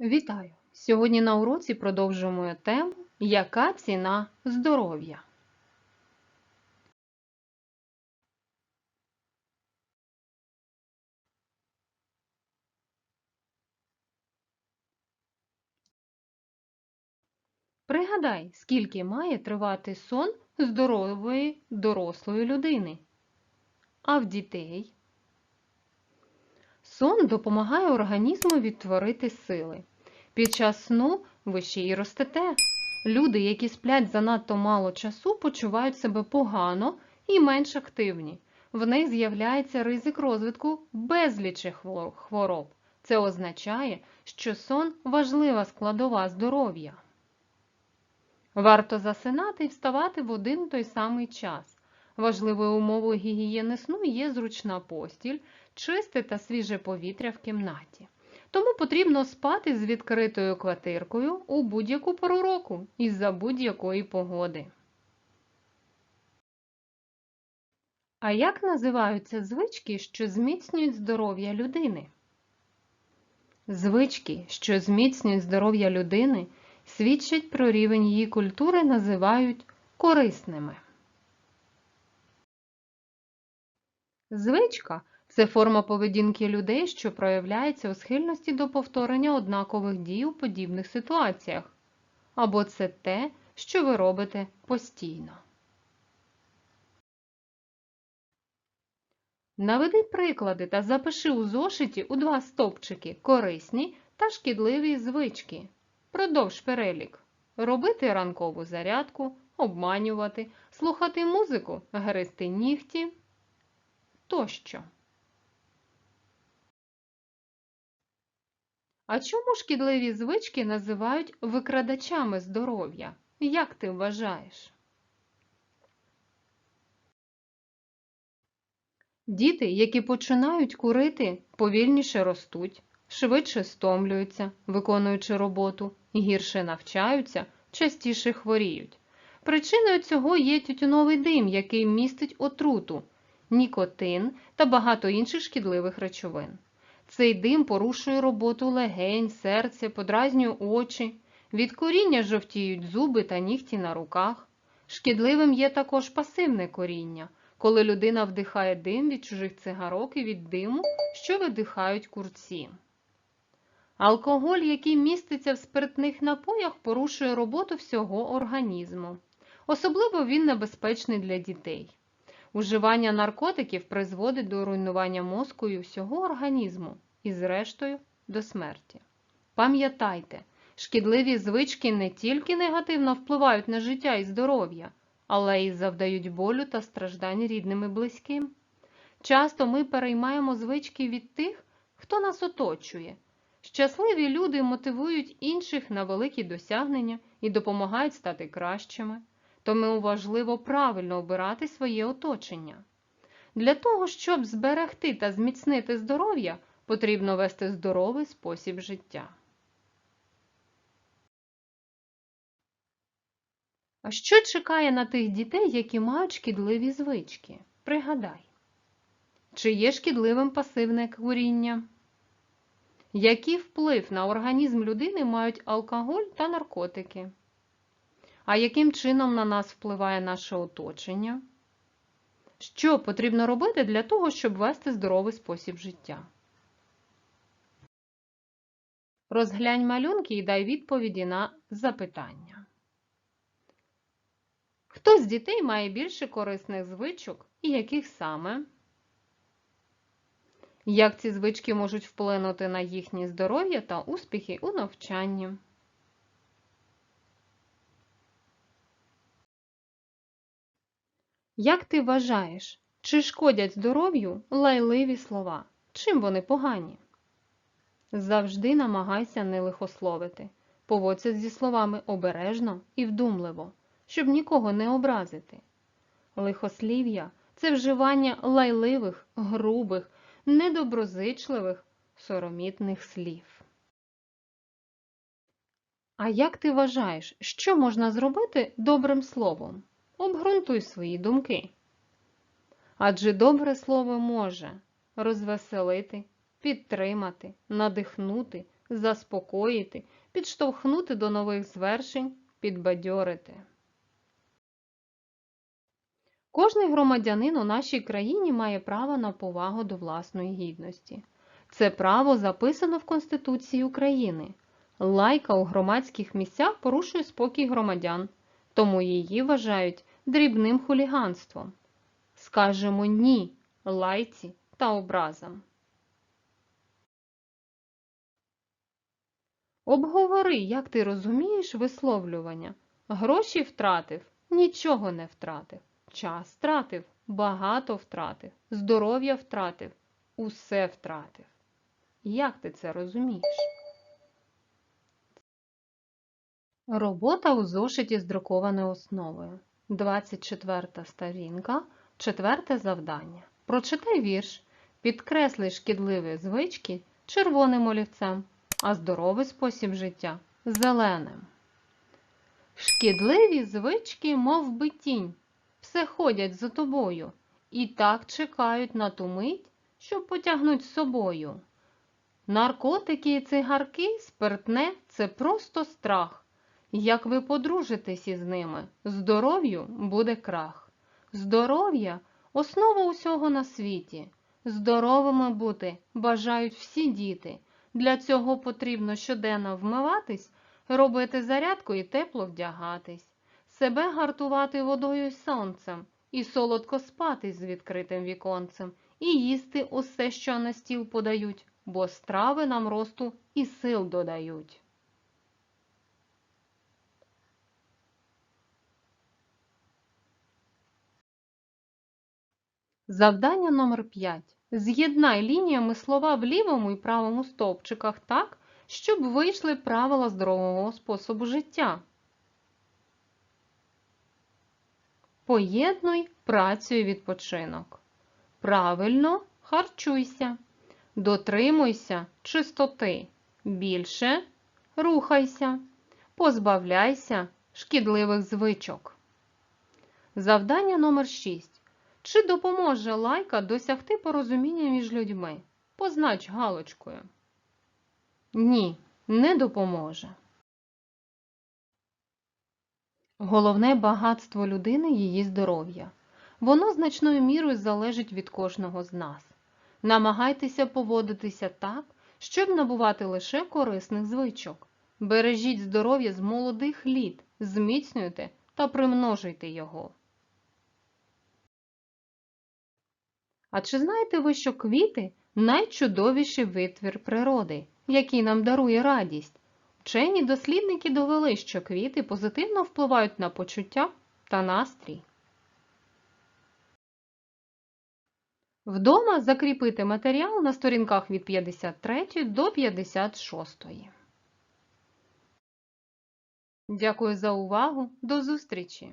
Вітаю! Сьогодні на уроці продовжуємо тему Яка ціна здоров'я? Пригадай, скільки має тривати сон здорової дорослої людини. А в дітей? Сон допомагає організму відтворити сили. Під час сну ви ще й ростете. Люди, які сплять занадто мало часу, почувають себе погано і менш активні. В них з'являється ризик розвитку безлічі хвороб. Це означає, що сон важлива складова здоров'я. Варто засинати і вставати в один той самий час. Важливою умовою гігієни сну є зручна постіль, чисте та свіже повітря в кімнаті. Тому потрібно спати з відкритою квартиркою у будь-яку пору року і за будь-якої погоди. А як називаються звички, що зміцнюють здоров'я людини? Звички, що зміцнюють здоров'я людини, свідчать про рівень її культури, називають корисними. Звичка це форма поведінки людей, що проявляється у схильності до повторення однакових дій у подібних ситуаціях. Або це те, що ви робите постійно. Наведи приклади та запиши у зошиті у два стовпчики корисні та шкідливі звички. Продовж перелік. Робити ранкову зарядку, обманювати, слухати музику, гризти нігті тощо. А чому шкідливі звички називають викрадачами здоров'я? Як ти вважаєш? Діти, які починають курити, повільніше ростуть, швидше стомлюються, виконуючи роботу, гірше навчаються, частіше хворіють. Причиною цього є тютюновий дим, який містить отруту, нікотин та багато інших шкідливих речовин. Цей дим порушує роботу легень, серця, подразнює очі, від коріння жовтіють зуби та нігті на руках. Шкідливим є також пасивне коріння, коли людина вдихає дим від чужих цигарок і від диму, що видихають курці. Алкоголь, який міститься в спиртних напоях, порушує роботу всього організму. Особливо він небезпечний для дітей. Уживання наркотиків призводить до руйнування мозку і всього організму і, зрештою, до смерті. Пам'ятайте, шкідливі звички не тільки негативно впливають на життя і здоров'я, але й завдають болю та страждань рідним і близьким. Часто ми переймаємо звички від тих, хто нас оточує. Щасливі люди мотивують інших на великі досягнення і допомагають стати кращими тому важливо правильно обирати своє оточення. Для того, щоб зберегти та зміцнити здоров'я, потрібно вести здоровий спосіб життя. А що чекає на тих дітей, які мають шкідливі звички? Пригадай, чи є шкідливим пасивне куріння? Який вплив на організм людини мають алкоголь та наркотики? А яким чином на нас впливає наше оточення? Що потрібно робити для того, щоб вести здоровий спосіб життя? Розглянь малюнки і дай відповіді на запитання. Хто з дітей має більше корисних звичок і яких саме? Як ці звички можуть вплинути на їхнє здоров'я та успіхи у навчанні? Як ти вважаєш, чи шкодять здоров'ю лайливі слова? Чим вони погані? Завжди намагайся не лихословити. Поводься зі словами обережно і вдумливо, щоб нікого не образити. Лихослів'я це вживання лайливих, грубих, недоброзичливих, соромітних слів. А як ти вважаєш, що можна зробити добрим словом? Обґрунтуй свої думки. Адже добре слово може розвеселити, підтримати, надихнути, заспокоїти, підштовхнути до нових звершень, підбадьорити. Кожний громадянин у нашій країні має право на повагу до власної гідності. Це право записано в Конституції України. Лайка у громадських місцях порушує спокій громадян, тому її вважають дрібним хуліганством. Скажемо ні лайці та образам. Обговори, як ти розумієш висловлювання. Гроші втратив, нічого не втратив. Час втратив, багато втратив, здоров'я втратив, усе втратив. Як ти це розумієш? Робота у зошиті з друкованою основою. 24 сторінка, четверте завдання. Прочитай вірш, підкресли шкідливі звички червоним олівцем, а здоровий спосіб життя зеленим. Шкідливі звички, мов би тінь, все ходять за тобою і так чекають на ту мить, щоб потягнуть з собою. Наркотики і цигарки, спиртне це просто страх. Як ви подружитесь із ними, здоров'ю буде крах. Здоров'я основа усього на світі. Здоровими бути бажають всі діти. Для цього потрібно щоденно вмиватись, робити зарядку і тепло вдягатись, себе гартувати водою й сонцем, і солодко спати з відкритим віконцем, і їсти усе, що на стіл подають, бо страви нам росту і сил додають. Завдання номер 5. З'єднай лініями слова в лівому і правому стовпчиках так, щоб вийшли правила здорового способу життя. Поєднуй працю і відпочинок. Правильно харчуйся. Дотримуйся чистоти. Більше рухайся. Позбавляйся шкідливих звичок. Завдання номер 6. Чи допоможе лайка досягти порозуміння між людьми? Познач галочкою. Ні, не допоможе. Головне багатство людини її здоров'я. Воно значною мірою залежить від кожного з нас. Намагайтеся поводитися так, щоб набувати лише корисних звичок. Бережіть здоров'я з молодих літ, зміцнюйте та примножуйте його. А чи знаєте ви, що квіти найчудовіший витвір природи, який нам дарує радість? Вчені дослідники довели, що квіти позитивно впливають на почуття та настрій. Вдома закріпити матеріал на сторінках від 53 до 56. Дякую за увагу. До зустрічі!